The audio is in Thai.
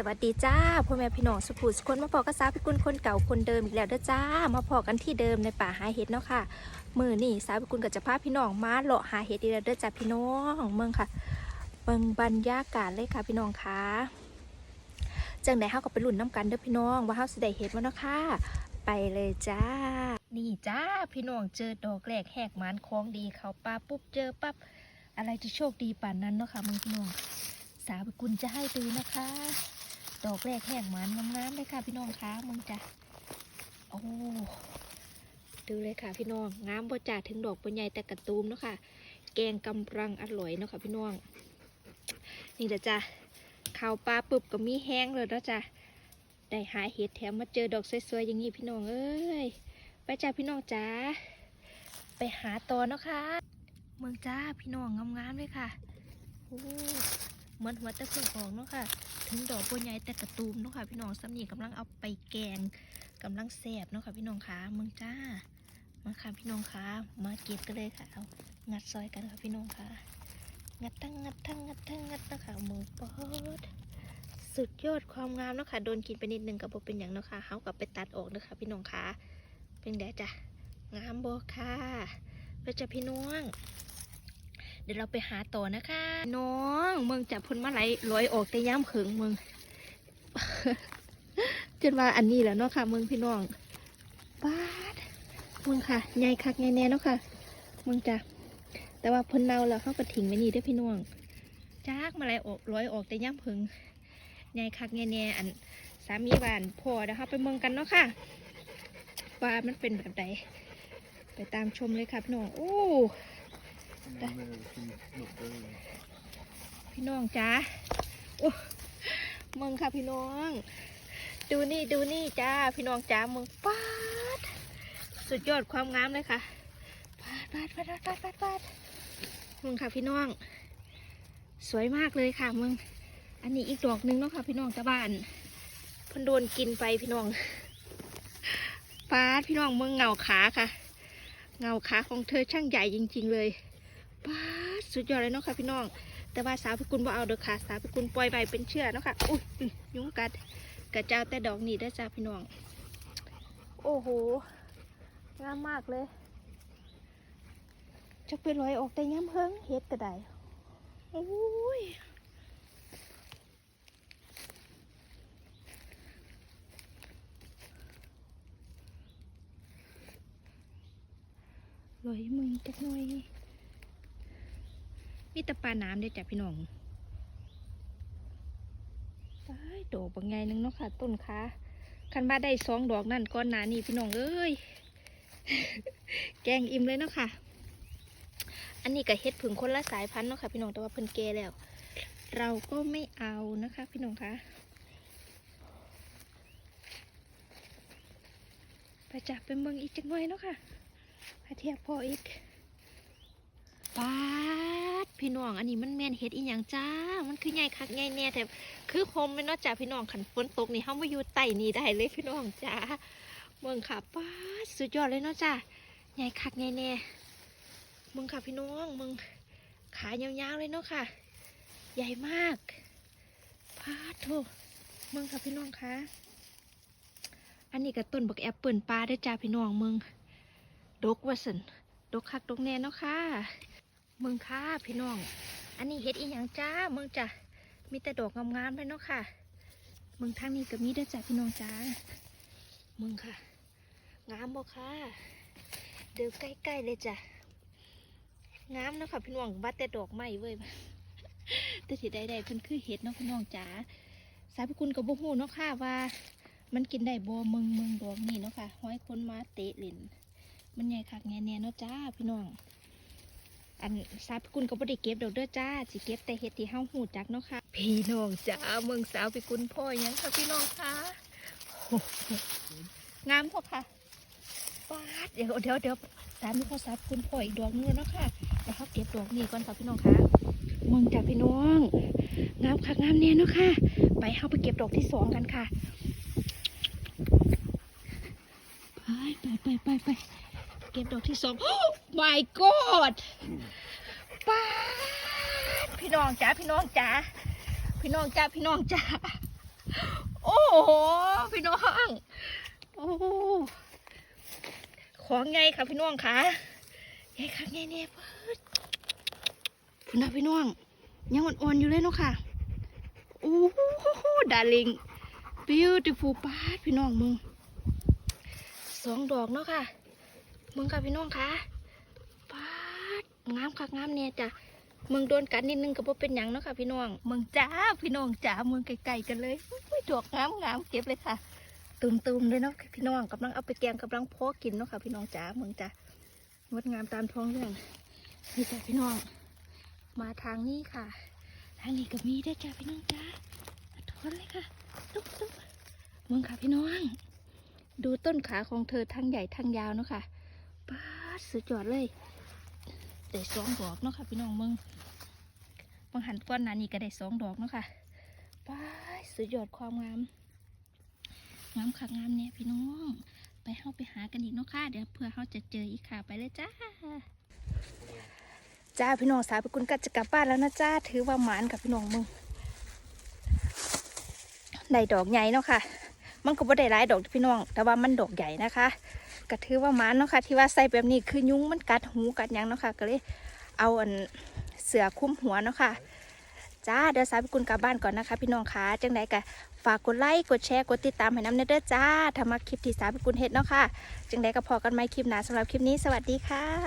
สวัสดีจ้าพ่อแม่พี่น้องสุภูสุคนมาพอกับสาพิกุลคนเก่าคนเดิมอีกแล้วเด้อจ้า มาพอกันที่เดิมในป่าหาเห็ดเนาะค่ะมือนี่สาวพิกุลกับจะพาพี่น้องมาเลาะหาเห็ดอีกแล้วเด้อจ้าพี่น้องเมืองค่ะเมืองบรรยากาศเลยค่ะพี่น้องค่ะจังไหนเฮาก็ไปลุ้นน้ำกันเด้อพี่น้องว่าเฮาสิได้เห็ดบ่เนาะค่ะ ไปเลยจ้า นี่จ้าพี่น้องเจอดอกแรกแหกมันของดีเขาป่าปุ๊บเจอปั๊บอะไรจะโชคดีป่านนั้นเนาะค่ะมึงพี่น้องสาวกุลจะให้ดูนะคะ ดอกแรกแห้งหมันงามๆเลยค่ะพี่น้องคะมึงจ้ะโอ้ดูเลยค่ะพี่น้องงามบ่จ่าถึงดอกปัญใหญ่แต่กระตูมเนาะค่ะ แกงกำลังอร่อยเนาะค่ะพี่น้อง นี่เด้อจ้ะข้าวปลาปึบก็มีแห้งเลยเนาะจ้ะได้หาเห็ดแถมมาเจอดอกสวยๆอย่างนี้พี่น้องเอ้ยไปจ้าพี่น้องจ้าไปหาตอเนาะค่ะ เมืองจ้าพี่น้องงามๆเลยค่ะโอ้ เหมือนหัวตะเพิ่งออกเนาะค่ะ ถึงดอกบัวใหญ่แต่กระตูมเนาะค่ะ พี่น้องสำนีกำลังเอาไปแกงกำลังแสบเนาะค่ะ พี่น้องคะมึงจ้ามาค่ะพี่น้องคะมาเก็บกันเลยค่ะเอางัดซอยกันค่ะพี่น้องคะงัดทั้งงัดทั้งงัดทั้งงัดนะคะมือปอดสุดยอดความงามเนาะค่ะโดนกินไปนิดนึงกับบ่เป็นอย่างเนาะค่ะเขากลับไปตัดออกเนาะค่ะพี่น้องคะเป็นไงจ้ะงามบ่ค่ะไปจ้ะพี่น้องเดี๋ยวเราไปหาต่อนะคะน้อง เมืองจับพ้นมาไหลลอยออกแต่ย่ามเขิงเมืองจนว่าอันนี้แหละเนาะค่ะเมืองพี่น้องบาดเมืองค่ะใหญ่คักใหญ่แน่เนาะค่ะเมืองจ้ะแต่ว่าพ้นเนาแล้วเขาก็ทิ้งไว้นี่ด้วยพี่น้องจากมาไหลออกลอยออกแต่ย่ามเขิงใหญ่คักใหญ่แน่อันสามีบ้านพ่อเดี๋ยวเราไปเมืองกันเนาะค่ะว่ามันเป็นแบบใดไปตามชมเลยค่ะพี่น้องโอ้ พี่น้องจ้าโอ้มึงค่ะพี่น้อง ดูนี่ดูนี่จ้าพี่น้องจ้ามึงปาดสุดยอดความงามเลยค่ะปาดปาดปาดปาดปาดปาดมึงค่ะพี่น้อง สวยมากเลยค่ะมึง อันนี้อีกดอกหนึงเนาะค่ะพี่น้องจ้าบ้านพันโดนกินไปพี่น้องปาดพี่น้องมึงเงาขาค่ะ เงาขาของเธอช่างใหญ่จริง ๆ เลยปาดสุดยอดเลยเนาะค่ะพี่น้อง แต่ว่าสาวพิกุลบ่เอาเด้อค่ะ สาวพิกุลปล่อยใบเป็นเชื่อเนาะค่ะอุ้ยอุ๊ยยุงกัดกระเจ้าแต่ดอกนี่ได้อจ้าพี่น้อง โอ้โหงามมากเลยจะไปลอยออกแต่ย้ำเฮิงเฮ็ดก็ได้โอ้ยลอยมือจักหน่อย มีแต่ปลาน้ำเด้จ้ะพี่น้องตายดอกบางไงนึงเนาะค่ะ ต้นขาคันบ้าได้สองดอกนั่นก้อนหนานี่พี่น้องเอ้ย แกงอิ่มเลยเนาะค่ะ อันนี้ก็เฮ็ดผึ่งคนละสายพันธุ์เนาะค่ะ พี่น้องแต่ว่าเพิ่นแก่แล้ว เราก็ไม่เอานะคะ พี่น้องคะไปจับเป็นเมืองอีกจังหน่อยเนาะค่ะไปเทียบพออีกปา พี่น้อง อันนี้มันแม่นเฮ็ดอีหยังจ้า มันคือใหญ่คักใหญ่แน่แต่คือคมเป็นเนาะจ้าพี่น้องขันฝนตกนี่เฮามาอยู่ใต้นี่ได้เลยพี่น้องจ้าเมืองค่ะปาสุดยอดเลยเนาะจ้าใหญ่คักใหญ่แน่เมืองค่ะพี่น้องเมืองขายาวๆเลยเนาะค่ะ ใหญ่มากปาดโถเมืองค่ะพี่น้องคะอันนี้ก็ต้นบักแอปเปิลปลาเด้จ้าพี่น้องเมืองดกว่าสันดกคักดกแน่เนาะค่ะ เมืองค่ะพี่น้อง อันนี้เฮ็ดอีหยังจ้าเมืองจ้ะมีแต่ดอกงามๆเลยเนาะค่ะ เมืองทางนี้ก็มีด้อจ้ะพี่น้องจ้าเมืองค่ะ งามบ่ค่ะ เดี๋ยวใกล้ๆเลยจ้ะงามเนาะค่ะพี่น้องวัดแต่ดอกไม้เว้ยแต่ที่ใดๆเพิ่นคือเห็ดเนาะพี่น้องจ้าสายพิกุลกับบ่ฮู้เนาะค่ะว่า มันกินได้บ่เมืองเมืองดอกนี่เนาะค่ะห้อยคนมาเตะเล่นมันใหญ่คักแน่ๆเนาะจ้าพี่น้อง อันสาวพิกุลก็บ่ได้เก็บดอกเด้อจ้าสิเก็บแต่เห็ดที่เฮาหูจักเนาะค่ะพี่น้องจ้าเมืองสาวพิกุลพ่อยังค่ะพี่น้องคะโอ้โหงามพอค่ะปาดเดี๋ยวเดี๋ยวเดี๋ยวตามมีพ่อสาวพิกุลพ่ออีกดอกนึงแล้วเนาะค่ะเดี๋ยวเขาเก็บดอกนี้ก่อนค่ะพี่น้องค่ะเมืองจ้าพี่น้องงามคักงามแน่เนาะค่ะ ไปเฮาไปเก็บดอกที่สองกันค่ะไปไปไปไปไป เก็บดอกที่สอง my god ป้าพี่น้องจ้าพี่น้องจ้าพี่น้องจ้าพี่น้องจ้าโอ้โหพี่น้องโอ้ของไงค่ะพี่น้องคะใหญ่ค่ะไงเนี่ยเพิ่นพุ่นนะพี่น้องยังอ่อนๆอยู่เลยเนาะค่ะโอ้โหดาริง beautiful ปาดพี่น้องมึงสองดอกเนาะค่ะ มึงค่ะพี่น้องค่ะปาดงามค่ะงามเนี่ยจ้ะมึงโดนกัดนิดนึงก็บ่เป็นหยังเนาะค่ะ พี่น้องมึงจ้าพี่น้องจ้ามึงไกลๆกันเลยอุ้ยดอกงามงามเก็บเลยค่ะตุ่มๆเลยเนาะพี่น้องกำลังเอาไปแกงกำลังพอกินเนาะค่ะพี่น้องจ้ามึงจ้างดงามตามท้องเรื่องนี่จ้ะพี่น้อง มาทางนี้ค่ะทางนี้ก็มีได้อจ้ะพี่น้องจ้าถอนเลยค่ะตุ๊บตุ๊บมึงค่ะพี่น้อง ดูต้นขาของเธอทั้งใหญ่ทั้งยาวเนาะค่ะ ป้าสุดยอดเลยได้สองดอกเนาะค่ะพี่น้องมึงบางหันก้อนนานี่ก็ได้สองดอกเนาะค่ะป้าสุดยอดความงาม งามค่ะงามเนี่ยพี่น้อง ไปเข้าไปหากันอีกเนาะค่ะ เดี๋ยวเพื่อเขาจะเจออีกค่ะไปเลยจ้าจ้าพี่น้องสาวพี่กุลก็จะกลับบ้านแล้วนะจ้าถือว่าหมานกับพี่น้องมึงได้ดอกใหญ่เนาะค่ะ มันก็บ่ได้หลายดอกพี่น้อง แต่ว่ามันดอกใหญ่นะคะ ก็ถือว่ามานเนาะค่ะที่ว่าใส่แบบนี้คือยุ้งมันกัดหูกัดยังเนาะค่ะก็เลยเอาอันเสือคุ้มหัวเนาะค่ะจ้าเดี๋ยวสาวพิกุลกลับบ้านก่อนนะคะ พี่น้องคะจังไดก็ฝากกดไลค์กดแชร์กดติดตามให้น้ำเนเด้อจ้าทำมาคลิปที่สาวพิกุลเฮ็ดเนาะค่ะจังไดก็พอกันไหมคลิปหนาสำหรับคลิปนี้สวัสดีค่ะ